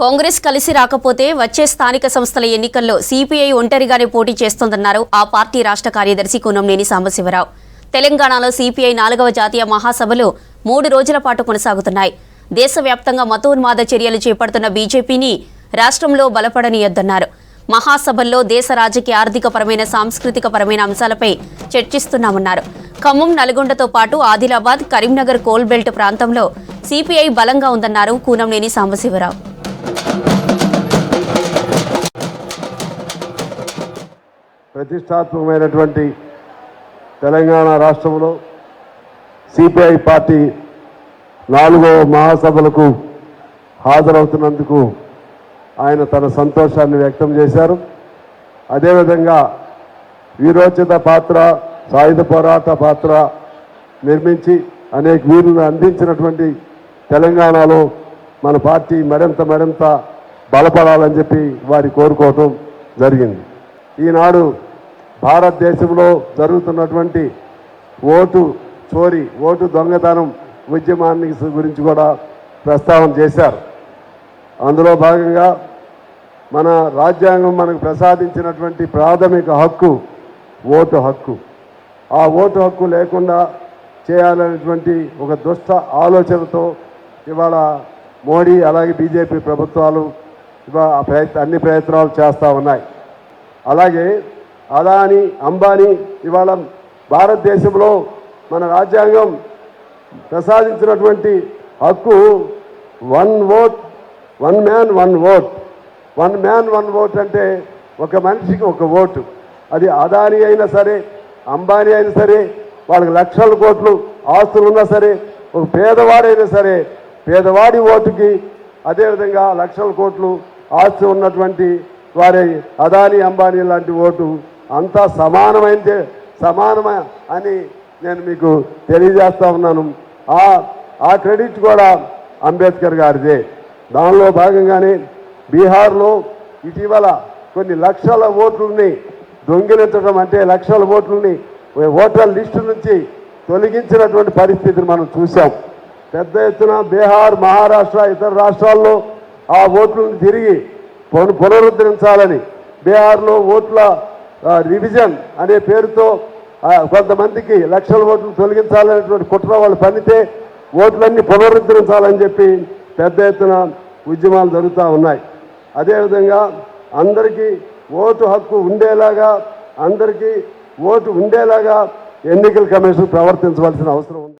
కాంగ్రెస్ కలిసి రాకపోతే వచ్చే స్థానిక సంస్థల ఎన్నికల్లో సిపిఐ ఒంటరిగానే పోటీ చేస్తోందన్నారు ఆ పార్టీ రాష్ట్ర కార్యదర్శి కూనంనేని సాంబశివరావు. తెలంగాణలో సిపిఐ నాలుగవ జాతీయ మహాసభలు మూడు రోజుల పాటు కొనసాగుతున్నాయి. దేశవ్యాప్తంగా మతోన్మాద చర్యలు చేపడుతున్న బీజేపీని రాష్ట్రంలో బలపడనీయొద్దన్నారు. మహాసభల్లో దేశ రాజకీయ ఆర్థికపరమైన సాంస్కృతికపరమైన అంశాలపై చర్చిస్తున్నామన్నారు. ఖమ్మం నల్గొండతో పాటు ఆదిలాబాద్ కరీంనగర్ కోల్బెల్ట్ ప్రాంతంలో సిపిఐ బలంగా ఉందన్నారు కూనంనేని సాంబశివరావు. ప్రతిష్టాత్మకమైనటువంటి తెలంగాణ రాష్ట్రంలో సిపిఐ పార్టీ నాలుగవ మహాసభలకు హాజరవుతున్నందుకు ఆయన తన సంతోషాన్ని వ్యక్తం చేశారు. అదేవిధంగా వీరోచిత పాత్ర సాయుధ పోరాట పాత్ర నిర్మించి అనేక వీరులను అందించినటువంటి తెలంగాణలో మన పార్టీ మరింత మరింత బలపడాలని చెప్పి వారి కోరుకోవటం జరిగింది. ఈనాడు భారతదేశంలో జరుగుతున్నటువంటి ఓటు చోరీ ఓటు దొంగతనం ఉద్యమాన్ని గురించి కూడా ప్రస్తావన చేశారు. అందులో భాగంగా మన రాజ్యాంగం మనకు ప్రసాదించినటువంటి ప్రాథమిక హక్కు ఓటు హక్కు. ఆ ఓటు హక్కు లేకుండా చేయాలనేటువంటి ఒక దుష్ట ఆలోచనతో ఇవాళ మోడీ అలాగే బీజేపీ ప్రభుత్వాలు ఆ ప్రయత్ అన్ని ప్రయత్నాలు చేస్తూ ఉన్నాయి. అలాగే అదాని అంబానీ ఇవాళ భారతదేశంలో మన రాజ్యాంగం ప్రసాదించినటువంటి హక్కు one vote one man one vote. One man one vote అంటే ఒక మనిషికి ఒక ఓటు. అది అదాని అయినా సరే అంబానీ అయినా సరే వాళ్ళకి లక్షల కోట్లు ఆస్తులు ఉన్నా సరే ఒక పేదవాడైనా సరే పేదవాడి ఓటుకి అదేవిధంగా లక్షల కోట్లు ఆస్తి ఉన్నటువంటి వారి అదాని అంబానీ లాంటి ఓటు అంతా సమానమైందే సమానమే అని నేను మీకు తెలియజేస్తా ఉన్నాను. ఆ ఆ క్రెడిట్ కూడా అంబేద్కర్ గారిదే. దానిలో భాగంగానే బీహార్లో ఇటీవల కొన్ని లక్షల ఓట్లని దొంగిలించడం అంటే లక్షల ఓట్లని ఓటర్ లిస్టు నుంచి తొలగించినటువంటి పరిస్థితిని మనం చూసాం పెద్ద ఎత్తున బీహార్ మహారాష్ట్ర ఇతర రాష్ట్రాల్లో ఆ ఓట్లను తిరిగి పున పునరుద్ధరించాలని బీహార్లో ఓట్ల రివిజన్ అనే పేరుతో కొంతమందికి లక్షల ఓట్లు తొలగించాలనేటువంటి కుట్ర వాళ్ళు పనితే ఓట్లన్నీ పునరుద్ధరించాలని చెప్పి పెద్ద ఎత్తున ఉద్యమాలు జరుగుతూ ఉన్నాయి. అదేవిధంగా అందరికీ ఓటు హక్కు ఉండేలాగా అందరికీ ఓటు ఉండేలాగా ఎన్నికల కమిషన్ ప్రవర్తించవలసిన అవసరం ఉంది.